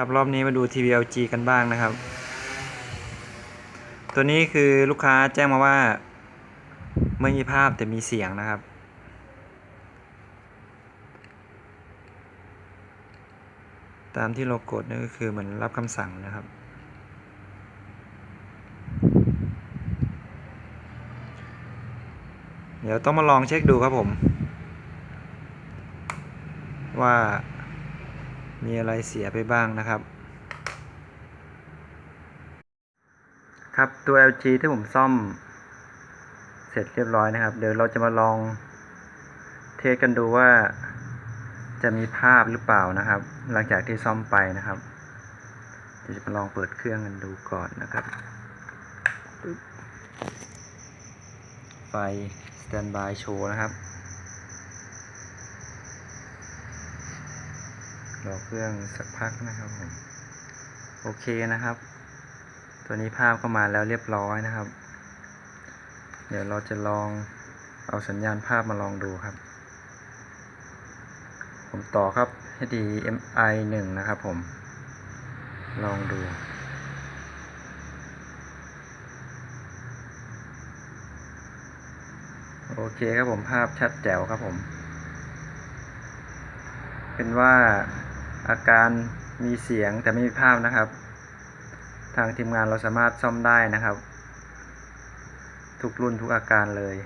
ครับรอบนี้มาดู TVLG กันบ้างนะครับ ตัวนี้คือลูกค้าแจ้งมาว่า ไม่มีภาพแต่มีเสียงนะครับ ตามที่เรากดนี่ก็คือเหมือนรับคำสั่งนะครับ เดี๋ยวต้องมาลองเช็คดูครับผม ว่า มีอะไรเสียไปบ้างนะครับ ครับตัว LG ที่ผมซ่อมเสร็จเรียบร้อยนะครับ เดี๋ยวเราจะมาลองเทสกันดูว่าจะมีภาพหรือเปล่านะครับ หลังจากที่ซ่อมไปนะครับเดี๋ยวจะมาลองเปิดเครื่องกันดูก่อนนะครับ ไฟ standby show นะครับ รอเครื่องสักพักนะครับผมโอเคนะครับ ตัวนี้ภาพเข้ามาแล้วเรียบร้อยนะครับ เดี๋ยวเราจะลองเอาสัญญาณภาพมาลองดูครับ ผมต่อครับ HDMI 1 นะครับผม ลองดูโอเคครับผมภาพชัดแจ๋วครับผม เป็นว่า อาการมีเสียงแต่ไม่มีภาพนะครับ ทางทีมงานเราสามารถซ่อมได้นะครับ ทุกรุ่นทุกอาการเลย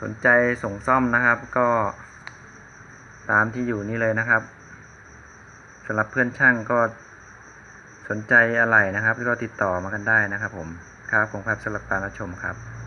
สนใจส่งซ่อมนะครับก็ตามที่อยู่นี่เลยนะครับสำหรับเพื่อนช่างก็สนใจอะไรนะครับ ก็ติดต่อมากันได้นะครับผมครับผมครับสำหรับการรับชมครับ